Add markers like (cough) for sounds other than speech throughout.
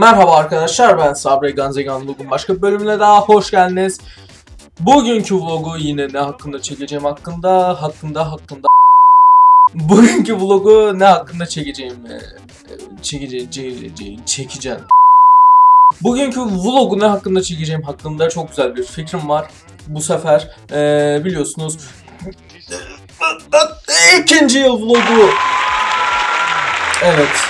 Merhaba arkadaşlar ben Sabri Ganzegan Bugün başka bölümüne daha hoş geldiniz. Bugünkü vlogu yine ne hakkında çekeceğim hakkında hakkında hakkında Bugünkü vlogu ne hakkında çekeceğim çekeceğim çekeceğim, çekeceğim. Bugünkü vlogu ne hakkında çekeceğim hakkında çok güzel bir fikrim var. Bu sefer e, biliyorsunuz ikinci yıl vlogu. Evet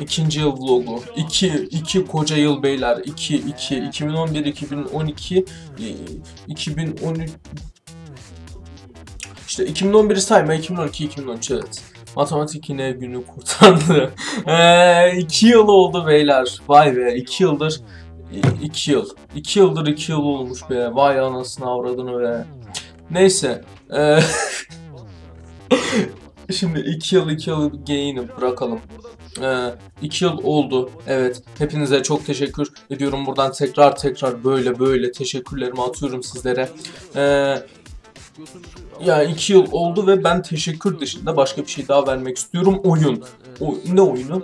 İkinci yıl vlogu. 2 2 koca yıl beyler. 2 2 2011 2012 2013 işte 2011'i sayma 2012 2013 evet. Matematik yine günü kurtardı. 2 (laughs) ee, yıl oldu beyler. Vay be 2 yıldır 2 yıl. 2 yıldır 2 yıl olmuş be. Vay anasını avradını be. Neyse. Ee, (laughs) Şimdi 2 yıl 2 yıl geyini bırakalım. 2 ee, yıl oldu. Evet. Hepinize çok teşekkür ediyorum. Buradan tekrar tekrar böyle böyle teşekkürlerimi atıyorum sizlere. Ee, ya 2 yıl oldu ve ben teşekkür dışında başka bir şey daha vermek istiyorum. Oyun. O, ne oyunu?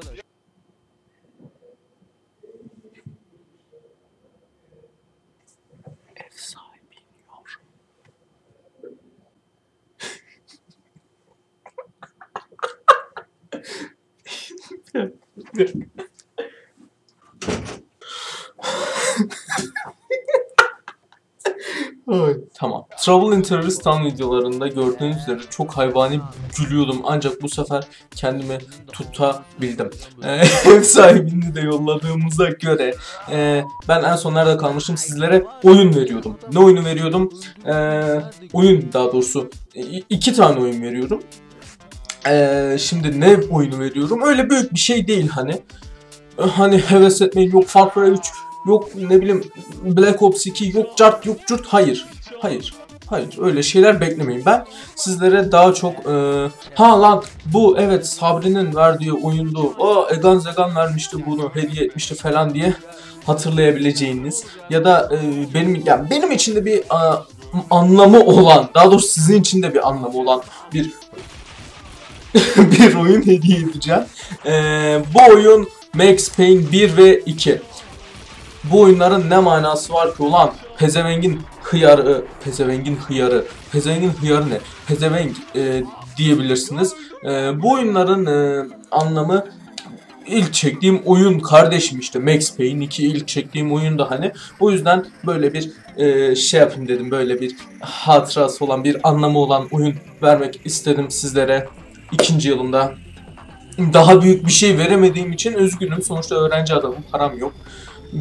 Tamam. Trouble in Terroristan videolarında gördüğünüz üzere çok hayvani gülüyordum ancak bu sefer kendimi tutabildim. Ee, (laughs) ev sahibini de yolladığımıza göre e, ben en son nerede kalmıştım sizlere oyun veriyordum. Ne oyunu veriyordum? Ee, oyun daha doğrusu iki tane oyun veriyorum. Ee, şimdi ne oyunu veriyorum? Öyle büyük bir şey değil hani. Hani heves etmeyin yok Far Cry 3 yok ne bileyim Black Ops 2 yok cart yok curt hayır. Hayır. Hayır öyle şeyler beklemeyin. Ben sizlere daha çok e, ha lan bu evet Sabri'nin verdiği oyundu. O Egan Zegan vermişti bunu hediye etmişti falan diye hatırlayabileceğiniz ya da e, benim yani benim için de bir a, anlamı olan daha doğrusu sizin için de bir anlamı olan bir (laughs) bir oyun hediye edeceğim. Ee, bu oyun Max Payne 1 ve 2. Bu oyunların ne manası var ki ulan? Pezevengin hıyarı, pezevengin hıyarı, pezevengin hıyarı ne? Pezevenk e, diyebilirsiniz. E, bu oyunların e, anlamı ilk çektiğim oyun kardeşim işte Max Payne 2 ilk çektiğim oyun da hani. O yüzden böyle bir e, şey yapayım dedim böyle bir hatırası olan bir anlamı olan oyun vermek istedim sizlere ikinci yılımda daha büyük bir şey veremediğim için üzgünüm. Sonuçta öğrenci adamım, param yok.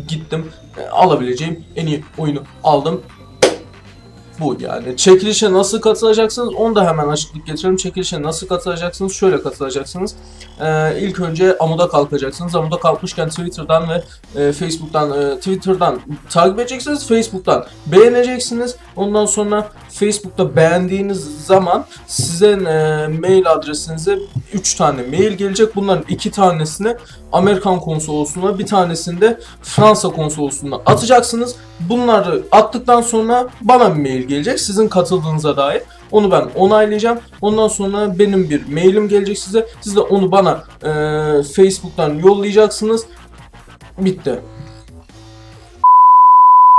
Gittim, e, alabileceğim en iyi oyunu aldım bu yani. Çekilişe nasıl katılacaksınız onu da hemen açıklık getirelim. Çekilişe nasıl katılacaksınız? Şöyle katılacaksınız. Ee, ilk önce Amuda kalkacaksınız. Amuda kalkmışken Twitter'dan ve e, Facebook'tan e, Twitter'dan takip edeceksiniz. Facebook'tan beğeneceksiniz. Ondan sonra Facebook'ta beğendiğiniz zaman size e, mail adresinize 3 tane mail gelecek. Bunların 2 tanesini Amerikan konsolosluğuna bir tanesini de Fransa konsolosluğuna atacaksınız. Bunları attıktan sonra bana bir mail gelecek sizin katıldığınıza dair. Onu ben onaylayacağım. Ondan sonra benim bir mailim gelecek size. Siz de onu bana e, Facebook'tan yollayacaksınız. Bitti.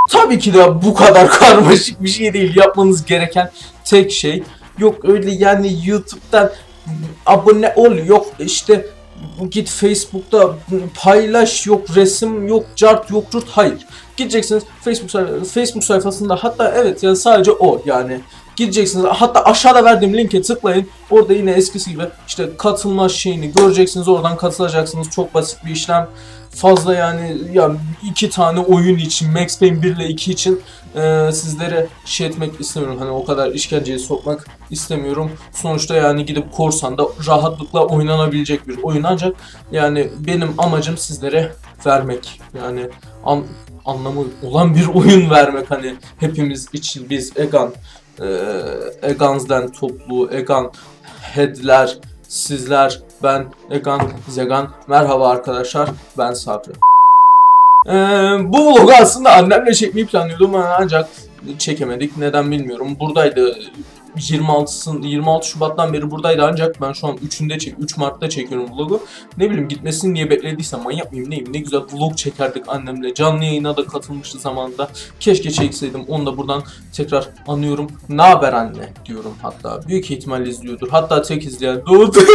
Tabii ki de bu kadar (laughs) karmaşık bir şey değil. Yapmanız gereken tek şey. Yok öyle yani YouTube'dan abone ol. Yok işte git Facebook'ta paylaş yok resim yok cart yok curt hayır. Gideceksiniz Facebook sayfasında, Facebook sayfasında hatta evet ya sadece o yani gideceksiniz hatta aşağıda verdiğim linke tıklayın orada yine eskisi gibi işte katılma şeyini göreceksiniz oradan katılacaksınız çok basit bir işlem fazla yani ya iki tane oyun için Max Payne 1 ile 2 için e, sizlere şey etmek istemiyorum. Hani o kadar işkenceye sokmak istemiyorum. Sonuçta yani gidip korsanda rahatlıkla oynanabilecek bir oyun ancak yani benim amacım sizlere vermek. Yani an, anlamı olan bir oyun vermek hani hepimiz için biz Egan e, Egans'den toplu Egan headler sizler ben Egan Zegan merhaba arkadaşlar ben Sabri. Ee, bu vlogu aslında annemle çekmeyi planlıyordum ancak çekemedik. Neden bilmiyorum. Buradaydı 26'sın 26 Şubat'tan beri buradaydı ancak ben şu an 3'ünde çek 3 Mart'ta çekiyorum vlogu. Ne bileyim gitmesini niye beklediysem manyak mıyım neyim ne güzel vlog çekerdik annemle. Canlı yayına da katılmıştı zamanında. Keşke çekseydim. Onu da buradan tekrar anıyorum. Ne haber anne diyorum hatta. Büyük ihtimal izliyordur. Hatta tek izleyen doğdu. (laughs)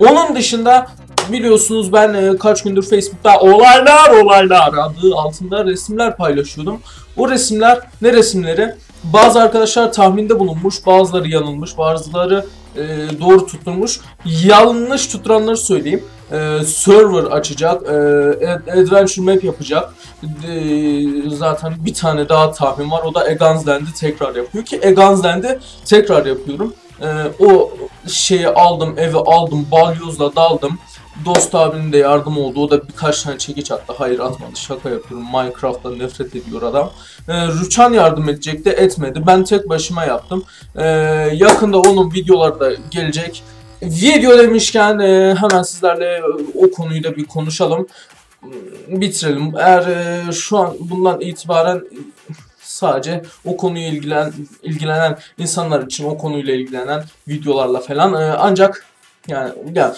Onun dışında biliyorsunuz ben e, kaç gündür Facebook'ta olaylar olaylar adı altında resimler paylaşıyordum. O resimler ne resimleri? Bazı arkadaşlar tahminde bulunmuş, bazıları yanılmış, bazıları e, doğru tutturmuş. Yanlış tutturanları söyleyeyim. E, server açacak, e, adventure map yapacak. E, zaten bir tane daha tahmin var. O da Egan's Land'i tekrar yapıyor ki Egan's Land'i tekrar yapıyorum. E, o şeyi aldım, evi aldım, balyozla daldım. Dost abinin de yardım oldu. O da birkaç tane çekiç attı. Hayır atmadı. Şaka yapıyorum. Minecraft'ta nefret ediyor adam. Ee, Rüçhan yardım edecekti. Etmedi. Ben tek başıma yaptım. Ee, yakında onun videoları da gelecek. Video demişken e, hemen sizlerle o konuyu da bir konuşalım. Bitirelim. Eğer e, şu an bundan itibaren sadece o konuyu ilgilen ilgilenen insanlar için o konuyla ilgilenen videolarla falan e, ancak yani ya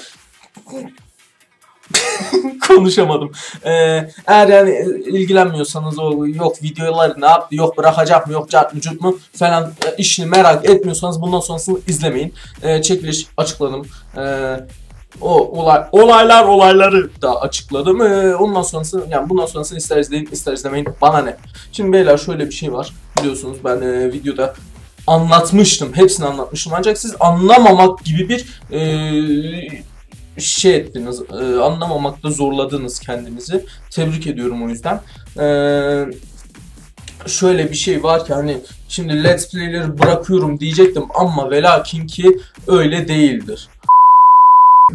(laughs) konuşamadım. Ee, eğer yani ilgilenmiyorsanız o yok videoları ne yaptı yok bırakacak mı yok cart mı cürt mu falan e, işini merak etmiyorsanız bundan sonrasını izlemeyin. Ee, çekiliş açıkladım. Ee, o olay, olaylar olayları da açıkladım. Ee, ondan sonrası yani bundan sonrasını ister izleyin ister izlemeyin bana ne. Şimdi beyler şöyle bir şey var. Biliyorsunuz ben e, videoda anlatmıştım. Hepsini anlatmıştım. Ancak siz anlamamak gibi bir e, şey ettiniz, e, anlamamakta zorladınız kendinizi. Tebrik ediyorum o yüzden. E, şöyle bir şey var ki hani şimdi let's play'leri bırakıyorum diyecektim ama velakin ki öyle değildir.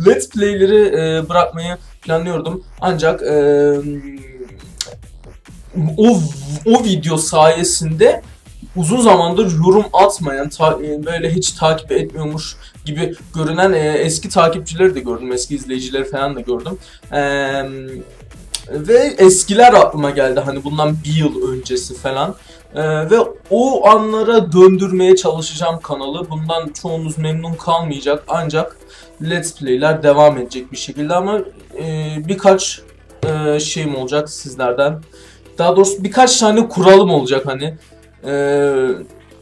Let's play'leri e, bırakmayı planlıyordum ancak e, o, o video sayesinde uzun zamandır yorum atmayan, ta, e, böyle hiç takip etmiyormuş gibi görünen e, eski takipçileri de gördüm, eski izleyicileri falan da gördüm. Eee ve eskiler aklıma geldi hani bundan bir yıl öncesi falan. Ee, ve o anlara döndürmeye çalışacağım kanalı. Bundan çoğunuz memnun kalmayacak ancak Let's Play'ler devam edecek bir şekilde ama e, birkaç e, şeyim olacak sizlerden. Daha doğrusu birkaç tane kuralım olacak hani. Ee,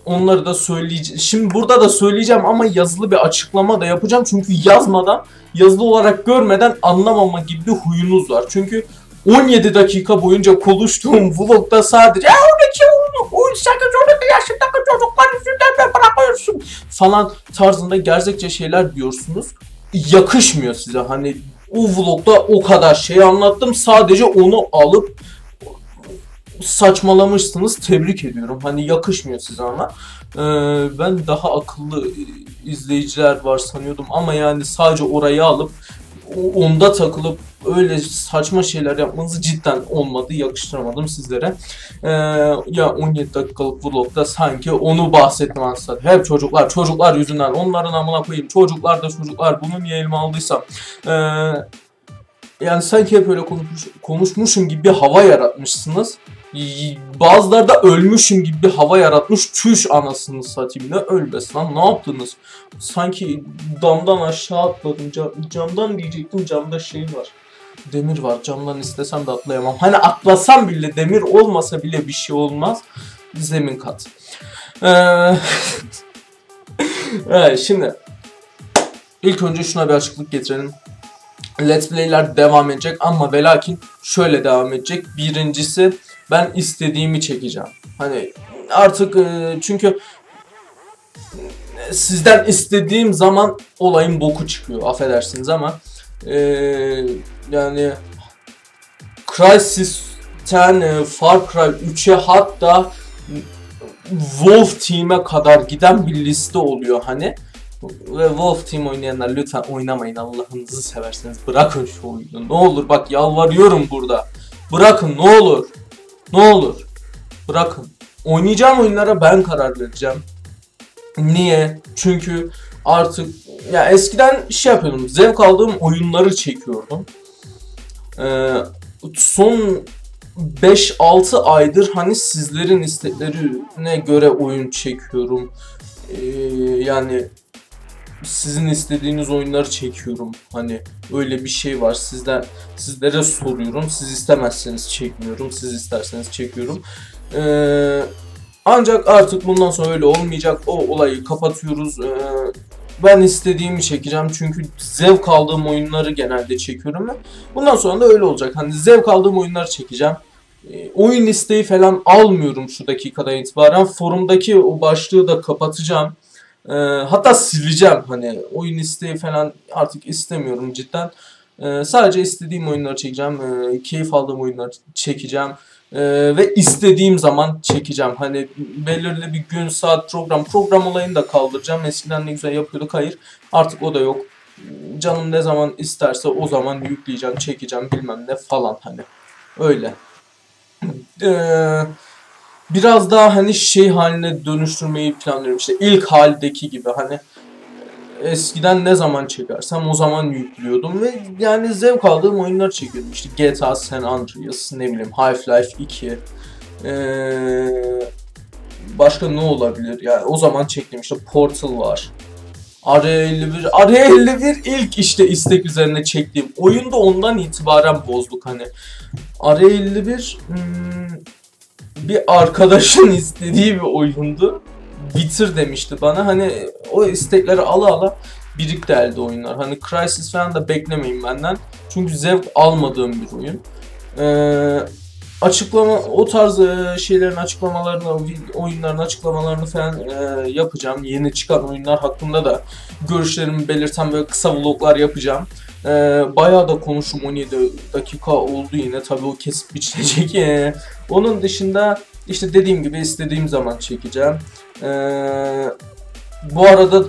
onları da söyleyeceğim. Şimdi burada da söyleyeceğim ama yazılı bir açıklama da yapacağım. Çünkü yazmadan, yazılı olarak görmeden anlamama gibi bir huyunuz var. Çünkü 17 dakika boyunca konuştuğum vlogda sadece ya 12, 18, 12 yaşındaki çocuklar yüzünden bırakıyorsun falan tarzında gerzekçe şeyler diyorsunuz. Yakışmıyor size. Hani o vlogda o kadar şey anlattım. Sadece onu alıp saçmalamışsınız. Tebrik ediyorum. Hani yakışmıyor size ama. Ee, ben daha akıllı izleyiciler var sanıyordum ama yani sadece orayı alıp onda takılıp öyle saçma şeyler yapmanızı cidden olmadı. Yakıştıramadım sizlere. Ee, ya 17 dakikalık vlogda sanki onu bahsettim aslında. Hep çocuklar, çocuklar yüzünden. Onların amına koyayım. Çocuklar da çocuklar. Bunu niye elime aldıysam. Ee, yani sanki hep öyle konuşmuş, konuşmuşum gibi bir hava yaratmışsınız. Bazıları da ölmüşüm gibi bir hava yaratmış. Çüş anasını satayım ne ölmesin lan ne yaptınız? Sanki damdan aşağı atladım. Cam, camdan diyecektim camda şey var. Demir var camdan istesem de atlayamam. Hani atlasam bile demir olmasa bile bir şey olmaz. Zemin kat. Ee... (laughs) evet şimdi ilk önce şuna bir açıklık getirelim. Let's Play'ler devam edecek ama ve lakin şöyle devam edecek. Birincisi ben istediğimi çekeceğim. Hani artık e, çünkü sizden istediğim zaman olayın boku çıkıyor affedersiniz ama e, yani Crysis'ten e, Far Cry 3'e hatta Wolf Team'e kadar giden bir liste oluyor hani. Ve Wolf Team oynayanlar lütfen oynamayın Allah'ınızı severseniz. Bırakın şu oyunu. Ne olur bak yalvarıyorum burada. Bırakın ne olur. Ne olur. Bırakın. Oynayacağım oyunlara ben karar vereceğim. Niye? Çünkü artık ya eskiden şey yapıyordum. Zevk aldığım oyunları çekiyordum. Ee, son 5-6 aydır hani sizlerin isteklerine göre oyun çekiyorum. Ee, yani sizin istediğiniz oyunları çekiyorum. Hani öyle bir şey var. Sizden sizlere soruyorum. Siz istemezseniz çekmiyorum. Siz isterseniz çekiyorum. Ee, ancak artık bundan sonra öyle olmayacak. O olayı kapatıyoruz. Ee, ben istediğimi çekeceğim çünkü zevk aldığım oyunları genelde çekiyorum bundan sonra da öyle olacak. Hani zevk aldığım oyunları çekeceğim. E, oyun listeyi falan almıyorum şu dakikadan itibaren. Forumdaki o başlığı da kapatacağım. E, hatta sileceğim hani oyun listeyi falan artık istemiyorum cidden. E, sadece istediğim oyunları çekeceğim. E, keyif aldığım oyunları çekeceğim. Ee, ve istediğim zaman çekeceğim. Hani belirli bir gün, saat, program, program olayını da kaldıracağım. Eskiden ne güzel yapıyorduk. Hayır. Artık o da yok. Canım ne zaman isterse o zaman yükleyeceğim, çekeceğim bilmem ne falan hani. Öyle. (clears throat) Ee, biraz daha hani şey haline dönüştürmeyi planlıyorum. İşte ilk haldeki gibi hani eskiden ne zaman çekersem o zaman yüklüyordum ve yani zevk aldığım oyunlar çekiyordum. İşte GTA San Andreas, ne bileyim Half-Life 2. Ee, başka ne olabilir? Yani o zaman çektim işte Portal var. R51, R51 ilk işte istek üzerine çektiğim oyunda ondan itibaren bozduk hani. R51 hmm, bir arkadaşın (laughs) istediği bir oyundu bitir demişti bana. Hani o istekleri ala ala birikti elde oyunlar. Hani Crysis falan da beklemeyin benden. Çünkü zevk almadığım bir oyun. Ee, açıklama o tarz e, şeylerin açıklamalarını, oyunların açıklamalarını falan e, yapacağım. Yeni çıkan oyunlar hakkında da görüşlerimi belirten böyle kısa vloglar yapacağım. E, bayağı da konuşum 17 dakika oldu yine tabii o kesip biçilecek. E, onun dışında işte dediğim gibi istediğim zaman çekeceğim. Ee, bu arada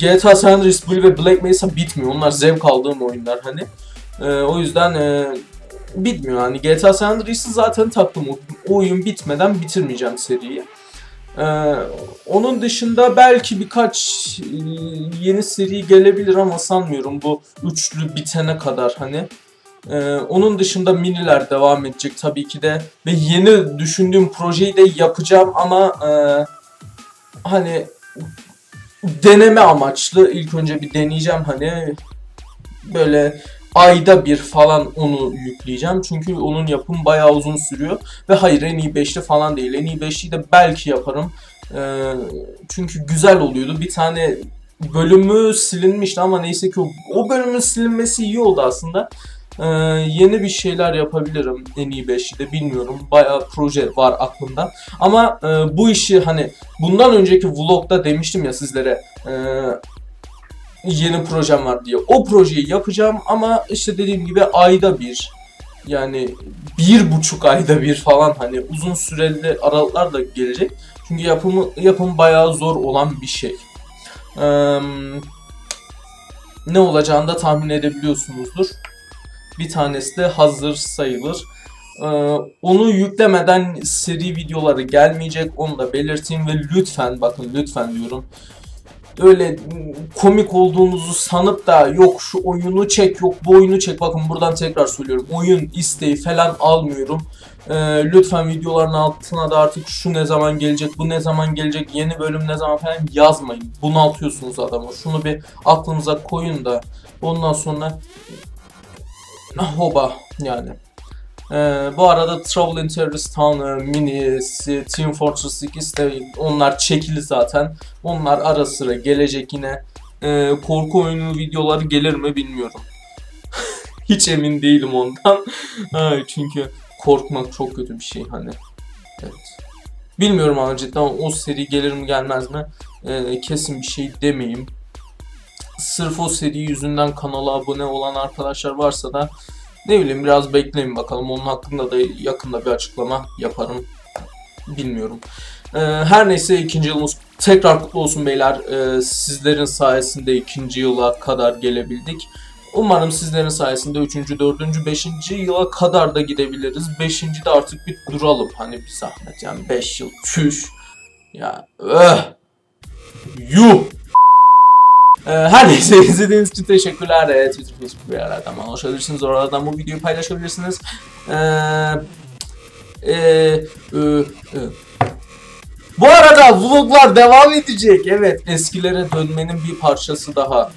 GTA San Andreas Blue ve Black Mesa bitmiyor. Onlar zevk aldığım oyunlar hani. Ee, o yüzden e, bitmiyor. Hani GTA San Andreas'ı zaten taktım. O oyun bitmeden bitirmeyeceğim seriyi. Ee, onun dışında belki birkaç e, yeni seri gelebilir ama sanmıyorum bu üçlü bitene kadar hani. Ee, onun dışında miniler devam edecek tabii ki de ve yeni düşündüğüm projeyi de yapacağım ama e, hani deneme amaçlı ilk önce bir deneyeceğim hani böyle ayda bir falan onu yükleyeceğim. Çünkü onun yapım bayağı uzun sürüyor. Ve hayır en iyi 5'te falan değil. En iyi 5'i de belki yaparım. Ee, çünkü güzel oluyordu. Bir tane bölümü silinmişti ama neyse ki o, o bölümün silinmesi iyi oldu aslında. Ee, yeni bir şeyler yapabilirim en iyi 5'de bilmiyorum. Bayağı proje var aklımda. Ama e, bu işi hani bundan önceki vlogda demiştim ya sizlere e, yeni projem var diye. O projeyi yapacağım ama işte dediğim gibi ayda bir yani bir buçuk ayda bir falan hani uzun süreli aralıklar da gelecek. Çünkü yapımı yapım bayağı zor olan bir şey. Ee, ne olacağını da tahmin edebiliyorsunuzdur. Bir tanesi de hazır sayılır. Ee, onu yüklemeden seri videoları gelmeyecek onu da belirteyim ve lütfen bakın lütfen diyorum öyle komik olduğunuzu sanıp da yok şu oyunu çek yok bu oyunu çek. Bakın buradan tekrar söylüyorum. Oyun isteği falan almıyorum. Ee, lütfen videoların altına da artık şu ne zaman gelecek bu ne zaman gelecek yeni bölüm ne zaman falan yazmayın. Bunaltıyorsunuz adamı. Şunu bir aklınıza koyun da ondan sonra hoba yani. Ee, bu arada Trouble in Terrorist Town e, minisi, Team Fortress 2 de onlar çekili zaten. Onlar ara sıra gelecek yine. Ee, korku oyunu videoları gelir mi bilmiyorum. (laughs) Hiç emin değilim ondan. (laughs) Çünkü korkmak çok kötü bir şey hani. Evet. Bilmiyorum ama cidden o seri gelir mi gelmez mi? Ee, kesin bir şey demeyeyim sırf o seri yüzünden kanala abone olan arkadaşlar varsa da ne bileyim biraz bekleyin bakalım. Onun hakkında da yakında bir açıklama yaparım. Bilmiyorum. Ee, her neyse ikinci yılımız tekrar kutlu olsun beyler. Ee, sizlerin sayesinde ikinci yıla kadar gelebildik. Umarım sizlerin sayesinde 3. 4. 5. yıla kadar da gidebiliriz. 5. de artık bir duralım. Hani bir zahmet yani 5 yıl. Çüş. Ya öh. Yuh. Ee, her neyse (laughs) izlediğiniz için teşekkürler. Ee, Twitter, Facebook ve yerlerden bana ulaşabilirsiniz. Oralardan bu videoyu paylaşabilirsiniz. Ee, Ee, e, e. Bu arada vloglar devam edecek. Evet eskilere dönmenin bir parçası daha.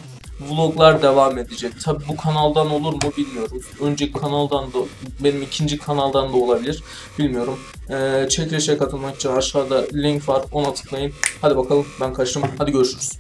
Vloglar devam edecek. Tabi bu kanaldan olur mu bilmiyorum. Önceki kanaldan da benim ikinci kanaldan da olabilir. Bilmiyorum. Ee, çekilişe katılmak için aşağıda link var. Ona tıklayın. Hadi bakalım ben kaçtım. Hadi görüşürüz.